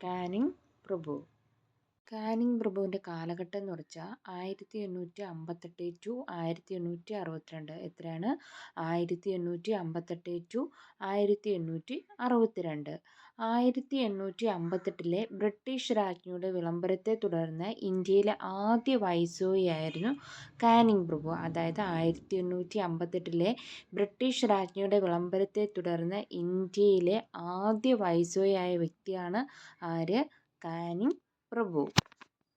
Canning പ്രഭു Canning പ്രഭുവിന്റെ കാലഘട്ടം എന്ന് വെച്ചാൽ ആയിരത്തി എണ്ണൂറ്റി അമ്പത്തെട്ട് ടു ആയിരത്തി എണ്ണൂറ്റി അറുപത്തിരണ്ട് എത്രയാണ്? ആയിരത്തി എണ്ണൂറ്റി അമ്പത്തെട്ട് ടു ആയിരത്തി എണ്ണൂറ്റി അറുപത്തിരണ്ട് ആയിരത്തി എണ്ണൂറ്റി അമ്പത്തെട്ടിലെ ബ്രിട്ടീഷ് രാജ്ഞിയുടെ വിളംബരത്തെ തുടർന്ന് ഇന്ത്യയിലെ ആദ്യ വൈസ്രോയി ആയിരുന്നു കാനിങ് പ്രഭു. അതായത് ആയിരത്തി എണ്ണൂറ്റി അമ്പത്തെട്ടിലെ ബ്രിട്ടീഷ് രാജ്ഞിയുടെ വിളംബരത്തെ തുടർന്ന് ഇന്ത്യയിലെ ആദ്യ വൈസ്രോയി ആയ വ്യക്തിയാണ് ആര്? കാനിങ് പ്രഭു.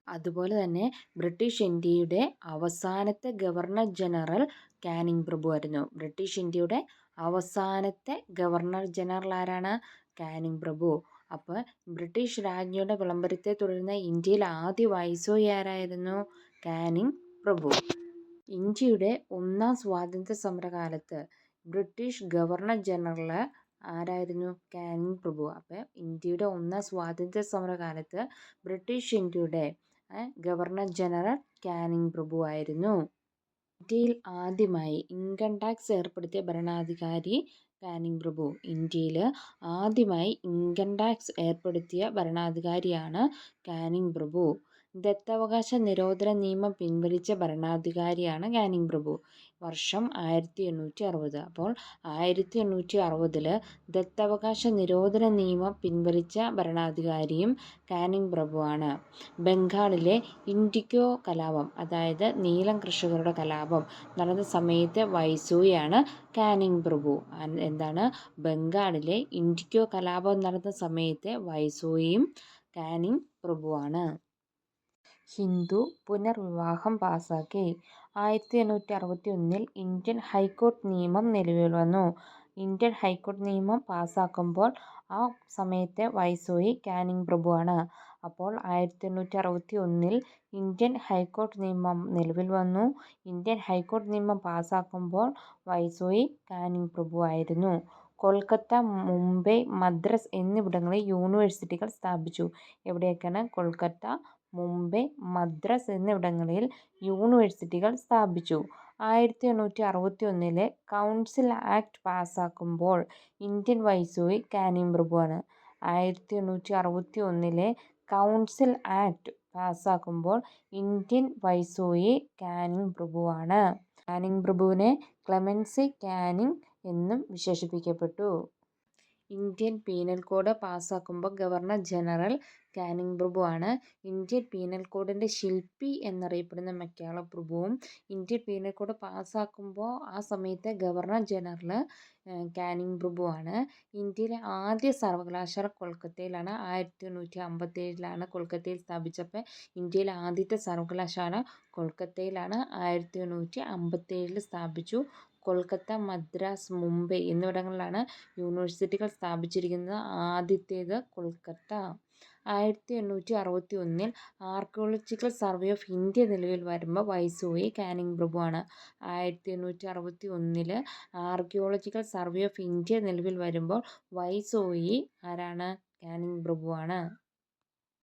അതുപോലെ തന്നെ ബ്രിട്ടീഷ് ഇന്ത്യയുടെ അവസാനത്തെ ഗവർണർ ജനറൽ കാനിങ് പ്രഭു ആയിരുന്നു. ബ്രിട്ടീഷ് ഇന്ത്യയുടെ അവസാനത്തെ ഗവർണർ ജനറൽ ആരാണ്? കാനിങ് പ്രഭു. അപ്പോൾ ബ്രിട്ടീഷ് രാജ്ഞിയുടെ വിളംബരത്തെ തുടർന്ന് ഇന്ത്യയിൽ ആദ്യ വൈസ്രോയി ആരായിരുന്നു? കാനിങ് പ്രഭു. ഇന്ത്യയുടെ ഒന്നാം സ്വാതന്ത്ര്യ സമരകാലത്ത് ബ്രിട്ടീഷ് ഗവർണർ ജനറൽ ആരായിരുന്നു? കാനിങ് പ്രഭു. അപ്പോൾ ഇന്ത്യയുടെ ഒന്നാം സ്വാതന്ത്ര്യ സമര കാലത്ത് ബ്രിട്ടീഷ് ഇന്ത്യയുടെ ഗവർണർ ജനറൽ കാനിങ് പ്രഭു ആയിരുന്നു. ഇന്ത്യയിൽ ആദ്യമായി ഇൻകം ടാക്സ് ഏർപ്പെടുത്തിയ ഭരണാധികാരി കാനിങ് പ്രഭു. ഇന്ത്യയിൽ ആദ്യമായി ഇൻകം ടാക്സ് ഏർപ്പെടുത്തിയ ഭരണാധികാരിയാണ് കാനിങ് പ്രഭു. ദത്തവകാശ നിരോധന നിയമം പിൻവലിച്ച ഭരണാധികാരിയാണ് കാനിങ് പ്രഭു. വർഷം ആയിരത്തി എണ്ണൂറ്റി അറുപത് അപ്പോൾ ആയിരത്തി എണ്ണൂറ്റി അറുപതിൽ ദത്തവകാശ നിരോധന നിയമം പിൻവലിച്ച ഭരണാധികാരിയും കാനിങ് പ്രഭുവാണ്. ബംഗാളിലെ ഇൻഡിക്കോ കലാപം അതായത് നീലം കർഷകരുടെ കലാപം നടന്ന സമയത്ത് വൈസൂയാണ് കാനിങ് പ്രഭു. എന്താണ്? ബംഗാളിലെ ഇൻഡിക്കോ കലാപം നടന്ന സമയത്തെ വൈസൂയും കാനിങ് പ്രഭുവാണ്. ഹിന്ദു പുനർവിവാഹം പാസാക്കി. ആയിരത്തി എണ്ണൂറ്റി അറുപത്തി ഒന്നിൽ ഇന്ത്യൻ ഹൈക്കോടതി നിയമം നിലവിൽ വന്നു. ഇന്ത്യൻ ഹൈക്കോടതി നിയമം പാസാക്കുമ്പോൾ ആ സമയത്തെ വൈസ്രോയി കാനിങ് പ്രഭുവാണ്. അപ്പോൾ ആയിരത്തി എണ്ണൂറ്റി അറുപത്തി ഒന്നിൽ ഇന്ത്യൻ ഹൈക്കോടതി നിയമം നിലവിൽ വന്നു. ഇന്ത്യൻ ഹൈക്കോടതി നിയമം പാസാക്കുമ്പോൾ വൈസ്രോയി കാനിങ് പ്രഭു ആയിരുന്നു കൊൽക്കത്ത മുംബൈ മദ്രാസ് എന്നിവിടങ്ങളിൽ യൂണിവേഴ്സിറ്റികൾ സ്ഥാപിച്ചു. എവിടെയൊക്കെയാണ്? കൊൽക്കത്ത മുംബൈ മദ്രാസ് എന്നിവിടങ്ങളിൽ യൂണിവേഴ്സിറ്റികൾ സ്ഥാപിച്ചു. ആയിരത്തി എണ്ണൂറ്റി അറുപത്തി ഒന്നിലെ കൗൺസിൽ ആക്ട് പാസാക്കുമ്പോൾ ഇന്ത്യൻ വൈസ്രോയി കാനിംഗ് പ്രഭുവാണ്. ആയിരത്തി എണ്ണൂറ്റി അറുപത്തി ഒന്നിലെ കൗൺസിൽ ആക്ട് പാസാക്കുമ്പോൾ ഇന്ത്യൻ വൈസ്രോയി കാനിങ് പ്രഭുവാണ്. കാനിങ് പ്രഭുവിനെ ക്ലെമൻസി കാനിങ് എന്നും വിശേഷിപ്പിക്കപ്പെട്ടു. ഇന്ത്യൻ പീനൽ കോഡ് പാസ്സാക്കുമ്പോൾ ഗവർണർ ജനറൽ കാനിങ് പ്രഭുവാണ് ഇന്ത്യൻ പീനൽ കോഡിന്റെ ശില്പി എന്നറിയപ്പെടുന്ന മെക്കാള പ്രഭുവും ഇന്ത്യൻ പീനൽ കോഡ് പാസ്സാക്കുമ്പോൾ ആ സമയത്തെ ഗവർണർ ജനറൽ കാനിങ് പ്രഭുവാണ് ഇന്ത്യയിലെ ആദ്യ സർവകലാശാല കൊൽക്കത്തയിലാണ്. ആയിരത്തി എണ്ണൂറ്റി അമ്പത്തേഴിലാണ് കൊൽക്കത്തയിൽ സ്ഥാപിച്ചപ്പോൾ ഇന്ത്യയിലെ ആദ്യത്തെ സർവകലാശാല കൊൽക്കത്തയിലാണ്. ആയിരത്തി എണ്ണൂറ്റി അമ്പത്തേഴിൽ സ്ഥാപിച്ചു. കൊൽക്കത്ത മദ്രാസ് മുംബൈ എന്നിവിടങ്ങളിലാണ് യൂണിവേഴ്സിറ്റികൾ സ്ഥാപിച്ചിരിക്കുന്നത്. ആദ്യത്തേത് കൊൽക്കത്ത. ആയിരത്തി എണ്ണൂറ്റി അറുപത്തി ഒന്നിൽ ആർക്കിയോളജിക്കൽ സർവേ ഓഫ് ഇന്ത്യ നിലവിൽ വരുമ്പോൾ വൈസോയി കാനിങ് പ്രഭുവാണ് ആയിരത്തി എണ്ണൂറ്റി അറുപത്തി ഒന്നിൽ ആർക്കിയോളജിക്കൽ സർവേ ഓഫ് ഇന്ത്യ നിലവിൽ വരുമ്പോൾ വൈസോയി ആരാണ്? കാനിങ് പ്രഭുവാണ്